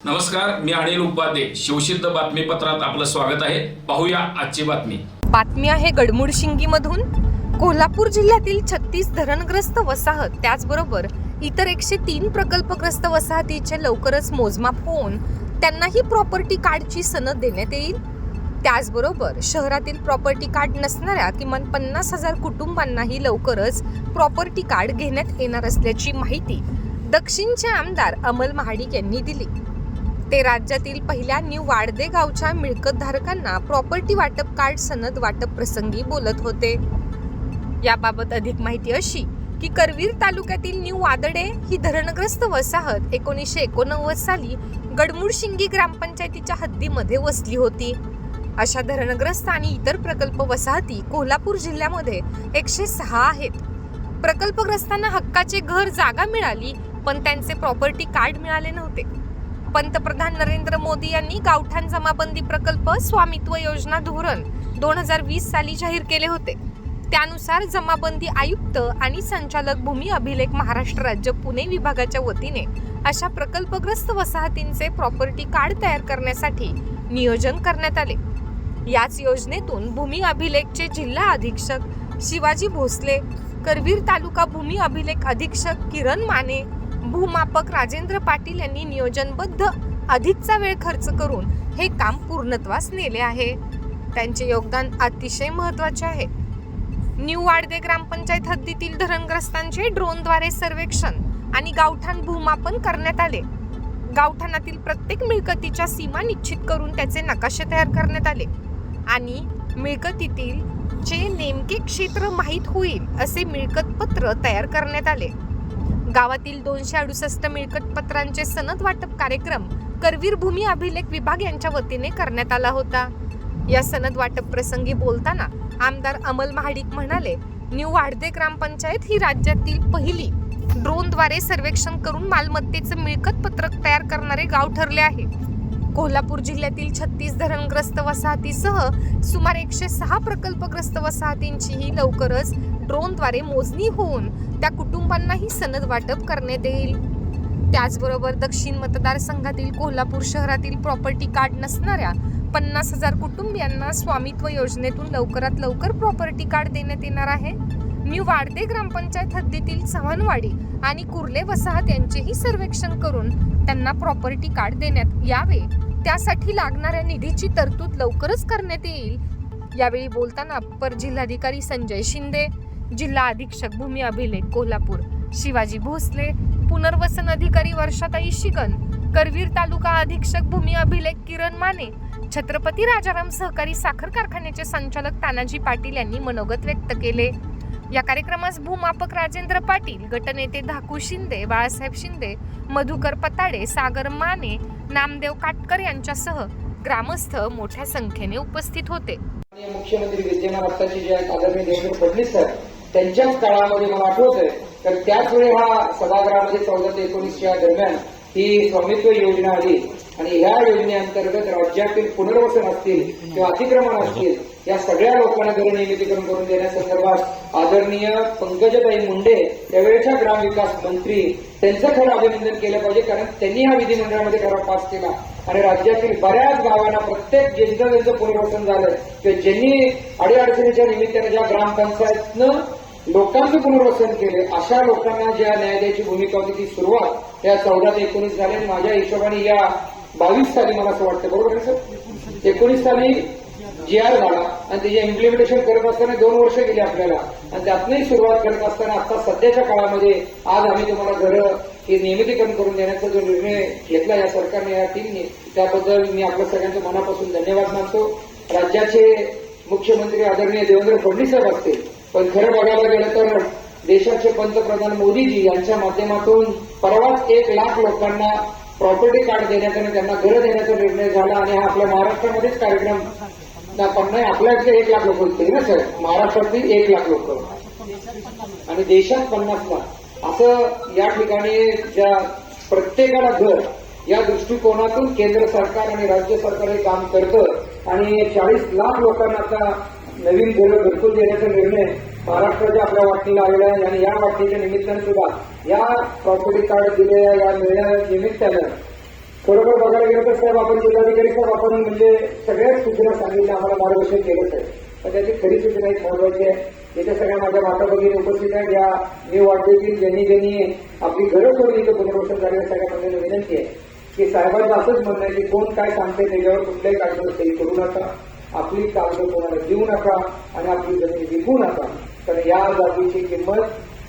नमस्कार मी अनिल उपाध्ये. शिवसिद्ध बातमीपत्रात आपलं स्वागत आहे. पाहूया आजची बातमी. बातमी आहे गडमुडशिंगीमधून. कोल्हापूर जिल्ह्यातील छत्तीस धरणग्रस्त वसाहत त्याचबरोबर इतर एकशे तीन प्रकल्पग्रस्त वसाहतीचे लवकरच मोजमाप होऊन त्यांनाही प्रॉपर्टी कार्डची सनद देण्यात येईल. त्याचबरोबर शहरातील प्रॉपर्टी कार्ड नसणाऱ्या किमान पन्नास हजार कुटुंबांनाही लवकरच प्रॉपर्टी कार्ड घेण्यात येणार असल्याची माहिती दक्षिणचे आमदार अमल महाडिक यांनी दिली. ते राज्यातील पहिल्या न्यू वाडदे गावच्या मिळकतधारकांना प्रॉपर्टी वाटप कार्ड सनद वाटप प्रसंगी बोलत होते. याबाबत अधिक माहिती अशी की करवीर तालुक्यातील न्यू वादडे ही धरणग्रस्त वसाहत एकोणीसशे एकोणनव्वद साली गडमुडशिंगी ग्रामपंचायतीच्या हद्दीमध्ये वसली होती. अशा धरणग्रस्त आणि इतर प्रकल्प वसाहती कोल्हापूर जिल्ह्यामध्ये एकशे सहा आहेत. प्रकल्पग्रस्तांना हक्काचे घर जागा मिळाली पण त्यांचे प्रॉपर्टी कार्ड मिळाले नव्हते. पंतप्रधान नरेंद्र मोदी यांनी गावठाण जमाबंदी प्रकल्प स्वामित्व योजना धोरण दोन हजार वीस साली जाहीर केले होते. त्यानुसार जमाबंदी आयुक्त आणि संचालक भूमी अभिलेख महाराष्ट्र राज्य पुणे विभागाच्या वतीने अशा प्रकल्पग्रस्त वसाहतींचे प्रॉपर्टी कार्ड तयार करण्यासाठी नियोजन करण्यात आले. याच योजनेतून भूमी अभिलेखचे जिल्हा अधीक्षक शिवाजी भोसले करवीर तालुका भूमी अभिलेख अधीक्षक किरण माने भूमापक राजेंद्र पाटील यांनी नियोजनबद्ध अधिकचा वेळ खर्च करून हे काम पूर्णत्वास नेले आहे. त्यांचे योगदान अतिशय महत्त्वाचे आहे. न्यू वाडदे ग्रामपंचायत हद्दीतील धरणग्रस्तांचे ड्रोनद्वारे सर्वेक्षण आणि गावठाण भूमापन करण्यात आले. गावठाणातील प्रत्येक मिळकतीच्या सीमा निश्चित करून त्याचे नकाशे तयार करण्यात आले. आणि मिळकतीतील चे नेमके क्षेत्र माहीत होईल असे मिळकतपत्र तयार करण्यात आले. गावातील दोनशे अडुसष्ट मिळकतपत्रांचे सनद वाटप कार्यक्रम करवीर भूमी अभिलेख विभाग यांच्या वतीने करण्यात आला होता. या सनद वाटप प्रसंगी बोलताना आमदार अमल महाडिक म्हणाले न्यू वाढदे ग्रामपंचायत ही राज्यातील पहिली ड्रोनद्वारे सर्वेक्षण करून मालमत्तेचं मिळकत पत्रक तयार करणारे गाव ठरले आहे. कोल्हापूर जिल्ह्यातील छत्तीस धरणग्रस्त वसाहतीसह सुमारे एकशे सहा प्रकल्पग्रस्त वसाहतींचीही लवकरच ड्रोनद्वारे मोजणी होऊन त्या कुटुंबांनाही सनद वाटप करण्यात येईल. त्याचबरोबर दक्षिण मतदारसंघातील कोल्हापूर शहरातील प्रॉपर्टी कार्ड नसणाऱ्या पन्नास हजार कुटुंबियांना स्वामित्व योजनेतून लवकरात लवकर प्रॉपर्टी कार्ड देण्यात येणार आहे. न्यू वाडदे ग्रामपंचायत हद्दीतील चव्हाणवाडी आणि कुर्ले वसाहत यांचेही सर्वेक्षण करून त्यांना प्रॉपर्टी कार्ड देण्यात यावे. त्यासाठी लागणाऱ्या निधीची तरतूद लवकरच करण्यात येईल. यावेळी बोलताना अप्पर जिल्हाधिकारी संजय शिंदे जिल्हा अधीक्षक भूमी अभिलेख कोल्हापूर शिवाजी भोसले पुनर्वसन अधिकारी वर्षाताई शिगन करवीर तालुका अधीक्षक भूमी अभिलेख किरण माने छत्रपती राजाराम सहकारी साखर कारखान्याचे संचालक तानाजी पाटील यांनी मनोगत व्यक्त केले. या कार्यक्रमास भूमापक राजेंद्र पाटील गटनेते धाकू शिंदे बाळासाहेब शिंदे मधुकर पताडे सागर माने नामदेव काटकर यांच्यासह ग्रामस्थ मोठ्या संख्येने उपस्थित होते. मुख्यमंत्री विद्यमान आत्ताचे जे आहेत आदरणीय देवेंद्र फडणवीस साहेब त्यांच्याच काळामध्ये मला आठवत तर त्याच वेळी हा सभागृहामध्ये चौदा ते एकोणीसच्या दरम्यान ही स्वामित्व योजना आली. आणि ह्या योजनेअंतर्गत राज्यातील पुनर्वसन असतील किंवा अतिक्रमण असतील या सगळ्या लोकांना घरनिर्मितीकरण करून देण्यासंदर्भात आदरणीय पंकजताई मुंडे त्यावेळेच्या ग्रामविकास मंत्री त्यांचं खरं अभिनंदन केलं पाहिजे कारण त्यांनी हा विधिमंडळामध्ये ठराव पास केला. आणि राज्यातील बऱ्याच गावांना प्रत्येक ज्यांचं त्यांचं पुनर्वसन झालं. किंवा ज्यांनी अडीअडचणीच्या निमित्ताने ज्या ग्रामपंचायतनं लोकांचं पुनर्वसन केले अशा लोकांना ज्या न्यायालयाची भूमिका होती ती सुरुवात या चौदा ते एकोणीस झाली. आणि माझ्या हिशोबाने या बावीस साली मला असं वाटतं बरोबर आहे सर? एकोणीस साली जी आर झाला आणि त्याचे इम्प्लिमेंटेशन करत असताना दोन वर्ष गेली आपल्याला. आणि त्यातनंही सुरुवात करत असताना आता सध्याच्या काळामध्ये आज आम्ही तुम्हाला घरं हे नियमितीकरण करून देण्याचा जो निर्णय घेतला या सरकारने या टीमने त्याबद्दल मी आपल्या सगळ्यांचं मनापासून धन्यवाद मानतो. राज्याचे मुख्यमंत्री आदरणीय देवेंद्र फडणवीस साहेब असतील पण खरं बघायला गेलं तर देशाचे पंतप्रधान मोदीजी यांच्या माध्यमातून परवाच एक लाख लोकांना प्रॉपर्टी कार्ड देण्याचा त्यांना घर देण्याचा निर्णय झाला आणि हा आपल्या महाराष्ट्रामध्येच कार्यक्रम पण नाही आपल्या इथले एक लाख लोक होते ना सर? महाराष्ट्रातील एक लाख लोक. आणि देशात पन्नास लाख. असं या ठिकाणी ज्या प्रत्येकाला घर या दृष्टिकोनातून केंद्र सरकार आणि राज्य सरकार हे काम करतं आणि चाळीस लाख लोकांना आता नवीन घरं घरकुल देण्याचा निर्णय महाराष्ट्राच्या आपल्या वाटणीला आलेल्या आहे आणि या वाटणीच्या निमित्तानं सुद्धा या प्रॉपर्टी कार्ड दिलेल्या या मिळण्या निमित्तानं बरोबर बघायला गेलं तर साहेब आपण जिल्हाधिकारी साहेब आपण म्हणजे सगळ्याच सूचना सांगितल्या आम्हाला मार्गदर्शन केलं तर पण त्याची खरी सूचना एक महत्वाची आहे. याच्या सगळ्या माझ्या माता भगिनी उपस्थित आहेत. या मी वाटतेतील ज्यांनी ज्यांनी आपली गरज सोडली इथं पुनर्वसन झालेल्या सगळ्या मंडळीला विनंती आहे की साहेबांचं असंच म्हणणं आहे की कोण काय सांगते त्याच्यावर कुठल्याही कागद सही करू नका. आपली कागद कोणाला देऊ नका आणि आपली जमीन विकू नका. कारण या जागेची किंमत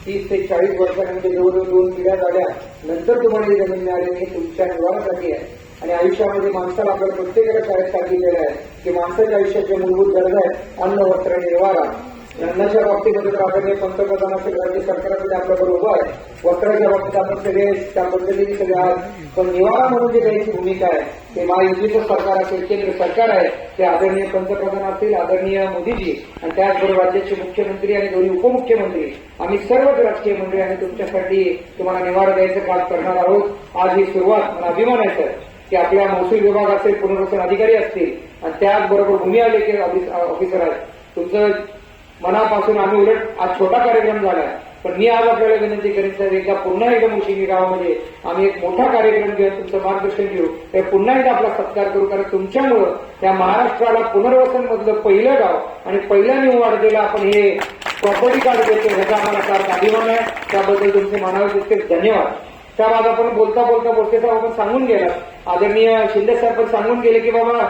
तीस ते चाळीस वर्षांमध्ये जवळजवळ दोन पिढ्या झाल्या. नंतर तुम्हाला ही जमीन मिळाली हे तुमच्या निवारासाठी आहे. आणि आयुष्यामध्ये माणसाला आपल्या प्रत्येकाला शाळेत सांगितलेलं आहे की माणसाच्या आयुष्याच्या मूलभूत गरजा आहेत. अन्न वस्त्र निवारा अन्नाच्या बाबतीमध्ये प्राधान्य पंतप्रधान पंतप्रधानाचे राज्य सरकारमध्ये आपल्याबरोबर उभं आहे. वस्त्राच्या बाबतीत आपण सगळे त्या पद्धतीने सगळे आहात. पण निवारा म्हणून जे त्यांची भूमिका आहे ते महायुतीचं सरकार असेल केंद्र सरकार आहे ते आदरणीय पंतप्रधान असतील आदरणीय मोदीजी आणि त्याचबरोबर राज्याचे मुख्यमंत्री आणि दोन्ही उपमुख्यमंत्री आम्ही सर्वच राजकीय मंडळी आणि तुमच्यासाठी तुम्हाला निवारा द्यायचं काम करणार आहोत. आज ही सुरुवात मला अभिमान आहे सर की आपल्या महसूल विभाग असेल पुनर्वसन अधिकारी असतील आणि त्याचबरोबर भूमी आलेखे ऑफिसर आहेत. तुमचं मनापासून आम्ही उलट आज छोटा कार्यक्रम झाला पण मी आज आपल्याला विनंती करेन साहेब एकदा पुन्हा एकदा मुशिंगी गावामध्ये आम्ही एक मोठा कार्यक्रम घेऊन तुमचं मार्गदर्शन घेऊ. तर पुन्हा एकदा आपला सत्कार करू कारण तुमच्यामुळं त्या महाराष्ट्राला पुनर्वसन मधलं पहिलं गाव आणि पहिल्या वाढलेलं आपण हे प्रॉपर्टी कार्ड देतो ह्याचा आम्हाला फार अभिमान आहे. त्याबद्दल तुमचे मनावर तितके धन्यवाद. त्या आज आपण बोलता बोलता बोलते साहेब आपण सांगून गेला आदरणीय शिंदे साहेब पण सांगून गेले की बाबा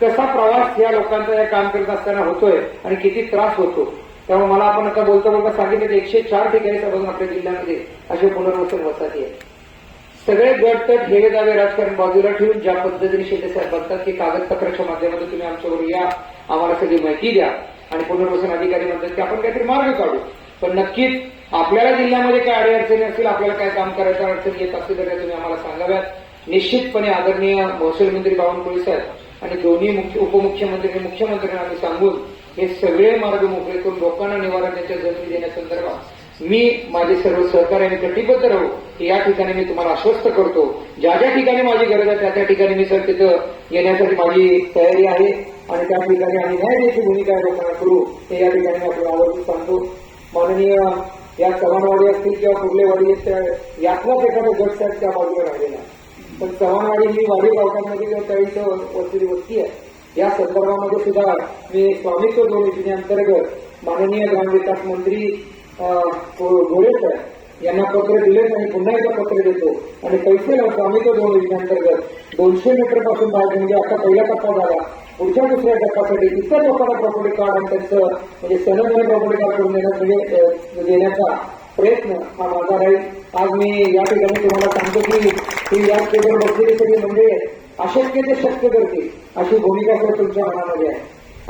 कसा प्रवास या लोकांचा या काम करत असताना होतोय आणि किती त्रास होतो? त्यामुळे मला आपण आता बोलता बोलता सांगितलं की एकशे चार ठिकाणी समजून आपल्या जिल्ह्यामध्ये असे पुनर्वसन वसाहती आहे. सगळे गट तट हेवे दावे राजकारण बाजूला ठेवून ज्या पद्धतीने शिंदे साहेब म्हणतात की कागदपत्राच्या माध्यमातून तुम्ही आमच्यावर या आम्हाला सगळी माहिती द्या आणि पुनर्वसन अधिकारी म्हणतात की आपण काहीतरी मार्ग काढू. पण नक्कीच आपल्याला जिल्ह्यामध्ये काय अडीअडचणी असतील आपल्याला काय काम करायचं अडचणी येत असतील तर तुम्ही आम्हाला सांगाव्यात. निश्चितपणे आदरणीय महसूल मंत्री बावनकुळे साहेब आणि दोन्ही मुख्य उपमुख्यमंत्री आणि मुख्यमंत्र्यांना आम्ही सांगून हे सगळे मार्ग मोकळे करून लोकांना निवारण त्यांच्या जमिनी देण्यासंदर्भात मी माझे सर्व सहकार्याने कटिबद्ध राहू या ठिकाणी मी तुम्हाला आश्वस्त करतो ज्या ज्या ठिकाणी माझी गरज आहे त्या त्या ठिकाणी मी सर तिथं येण्यासाठी माझी तयारी आहे आणि त्या ठिकाणी आम्ही न्यायालयाची भूमिका लोकांना करू हे या ठिकाणी आपण आवर्जून सांगतो माननीय या चव्हाणवाडी असतील किंवा कुर्लेवाडी यातलाच एखादा गट त्या बाजूला राहिलेला आहे. पण चव्हाणवाडी ही वाडी गावकांमध्ये किंवा त्या इथं वसलेली वस्ती आहे. या संदर्भामध्ये सुद्धा मी स्वामित्व दोन योजनेअंतर्गत माननीय ग्रामविकास मंत्री अं, गोरे साहेब यांना पत्र दिले आणि पुन्हा एकदा पत्र देतो. आणि पैसे स्वामित्व दोन योजनेअंतर्गत दोनशे मीटरपासून बाहेर म्हणजे आता पहिला टप्पा झाला. पुढच्या दुसऱ्या टप्प्यासाठी इतर लोकांना प्रॉपर्टी कार्ड आणि त्यांचं म्हणजे सनद प्रॉपर्टी कार्ड करून देण्यात म्हणजे, देण्याचा प्रयत्न हा माझा राहील. आज मी या ठिकाणी तुम्हाला सांगतो की ही या बसलेली सगळी म्हणजे अशक्य ते शक्य करते अशी भूमिका सर तुमच्या मनामध्ये आहे.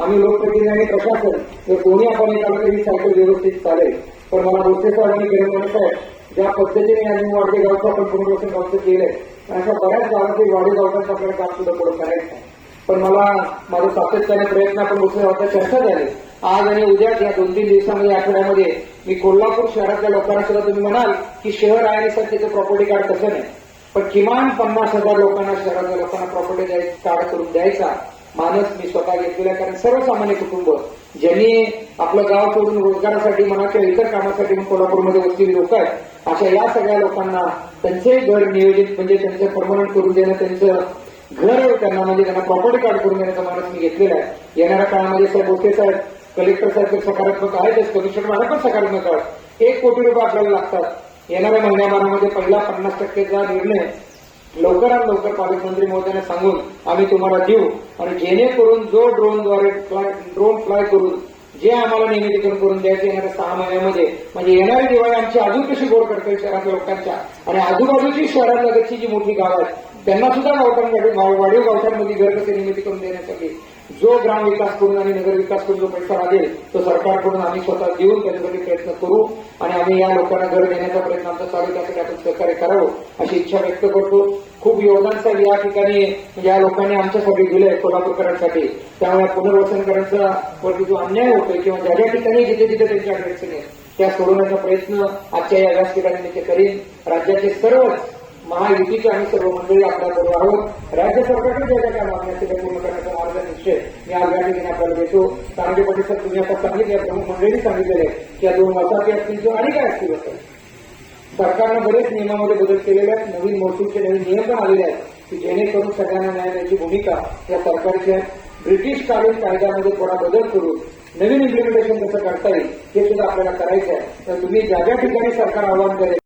आम्ही लोकप्रतिनिधी आणि प्रशासन जर कोणी आपण एक तरी सायकल व्यवस्थित चालेल. पण मला बोलते साहेब आणि गिरंगणे साहेब ज्या पद्धतीने आणि वाढते गावचं आपण पुनर्वसन गावचं केलंय अशा बऱ्याच गावातील वाढे गावचं आपल्याला काम सुद्धा पुढे करायचं पण मला माझं सातत्याने प्रयत्न आपण दुसऱ्या होता चर्चा झाली. आज आणि उद्या या दोन तीन दिवसामध्ये आठवड्यामध्ये मी कोल्हापूर शहरातल्या लोकांना सुद्धा तुम्ही म्हणाल की शहर आहे सर त्याचं प्रॉपर्टी कार्ड कसं नाही पण किमान पन्नास हजार लोकांना शहरातल्या लोकांना प्रॉपर्टी कार्ड करून द्यायचा मानस मी स्वतः घेतलेला आहे. कारण सर्वसामान्य कुटुंब ज्यांनी आपलं गाव सोडून रोजगारासाठी म्हणा किंवा इतर कामासाठी कोल्हापूरमध्ये वसलेली लोक आहेत अशा या सगळ्या लोकांना त्यांचे घर नियोजित म्हणजे त्यांचं परमनंट करून देणं त्यांचं घर त्यांना म्हणजे त्यांना प्रॉपर्टी कार्ड करून देण्याचा मानस मी घेतलेला आहे येणाऱ्या काळामध्ये साहेब बोलते साहेब कलेक्टर साहेब तर सकारात्मक आहेतच कमिशन मला पण सकारात्मक आहेत. एक कोटी रुपये आपल्याला लागतात. येणाऱ्या महिन्याभरामध्ये पहिला पन्नास टक्केचा निर्णय लवकरात लवकर पालकमंत्री महोदयाने सांगून आम्ही तुम्हाला देऊ. आणि जेणेकरून जो ड्रोनद्वारे ड्रोन फ्लाय करून जे आम्हाला निवेदन करून द्यायचे येणाऱ्या सहा महिन्यामध्ये म्हणजे येणारी दिवाळी आमची अजून कशी गोड करते शहरातल्या लोकांच्या आणि आजूबाजूची शहरालगतची जी मोठी गाव आहेत. त्यांना सुद्धा गावठाण वाढीव गावठांमध्ये घर कसे निर्मिती करून देण्यासाठी जो ग्राम विकास करून आणि नगर विकास करून जो पैसा लागेल तो सरकारकडून आम्ही स्वतः देऊन त्याच्यासाठी प्रयत्न करू आणि आम्ही या लोकांना घर देण्याचा प्रयत्न आमचा चालू त्यासाठी आपण सहकार्य करावं अशी इच्छा व्यक्त करतो. खूप योगदान साहेब या ठिकाणी या लोकांनी आमच्यासाठी दिलंय कोल्हापूरकरांसाठी. त्यामुळे पुनर्वसनकरांचा वरती जो अन्याय होतोय किंवा ज्या ज्या ठिकाणी जिथे जिथे त्यांच्या अडचणी त्या सोडवण्याचा प्रयत्न आजच्या या व्यासपीठाने ते करीन. राज्याचे सर्वच महायुतीचे आम्ही सर्व मंडळी आपल्याबरोबर आहोत. राज्य सरकारने ज्या ज्या काय मागण्या त्या पूर्ण करण्याचा मार्ग निश्चय मी आज या ठिकाणी आपल्याला देतो तानाजी पाटील सर तुम्ही आता सांगितले प्रमुख मंडळींनी सांगितलेले की या दोन वसाहती असतील किंवा आणि काय असतील असं. सरकारनं बरेच नियमामध्ये बदल केलेले आहेत. नवीन महसूलचे नवीन नियम पण आलेले आहेत की जेणेकरून सगळ्यांना न्याय देण्याची भूमिका या सरकारची आहे. ब्रिटिश कालीन कायद्यामध्ये थोडा बदल करून नवीन इम्प्लिमेंटेशन कसं करता येईल हे सुद्धा आपल्याला करायचं आहे. तर तुम्ही ज्या ज्या ठिकाणी सरकार आव्हान करेल